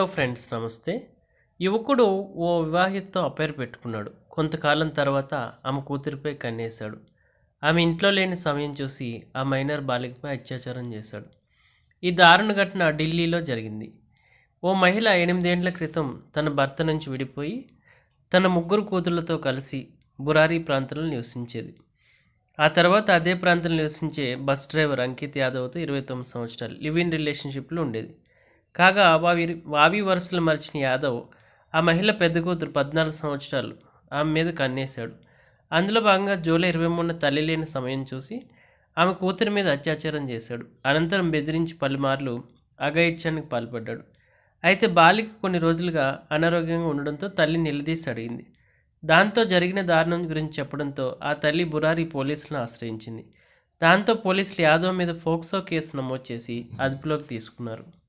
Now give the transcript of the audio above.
Hello friends నమస్తే. యువకుడు ఓ వివాహితతో అపేరు పెట్టుకున్నాడు. కొంతకాలం తర్వాత ఆమె కూతురిపై కన్నేశాడు. ఆమె ఇంట్లో లేని సమయం చూసి ఆ మైనర్ బాలికపై అత్యాచారం చేశాడు. ఈ దారుణ ఘటన ఢిల్లీలో జరిగింది. ఓ మహిళ ఎనిమిదేండ్ల క్రితం తన భర్త నుంచి విడిపోయి తన ముగ్గురు కూతుళ్ళతో కలిసి బురారీ ప్రాంతంలో నివసించేది. ఆ తర్వాత అదే ప్రాంతంలో నివసించే బస్ డ్రైవర్ అంకిత్ యాదవ్తో ఇరవై తొమ్మిది సంవత్సరాలు లివ్ ఇన్ రిలేషన్షిప్లో ఉండేది. కాగా వావి వావి వరుసలు మరిచిన యాదవ్ ఆ మహిళ పెద్ద కూతురు పద్నాలుగు సంవత్సరాలు. ఆమె మీద కన్నేశాడు. అందులో భాగంగా జూలై ఇరవై మూడున తల్లి లేని సమయం చూసి ఆమె కూతురి మీద అత్యాచారం చేశాడు. అనంతరం బెదిరించి పలుమార్లు అఘాయిత్యానికి పాల్పడ్డాడు. అయితే బాలిక కొన్ని రోజులుగా అనారోగ్యంగా ఉండడంతో తల్లి నిలదీసి అడిగింది. దాంతో జరిగిన దారుణం గురించి చెప్పడంతో ఆ తల్లి బురారి పోలీసులను ఆశ్రయించింది. దాంతో పోలీసులు యాదవ్ మీద ఫోక్సో కేసు నమోదు చేసి అదుపులోకి తీసుకున్నారు.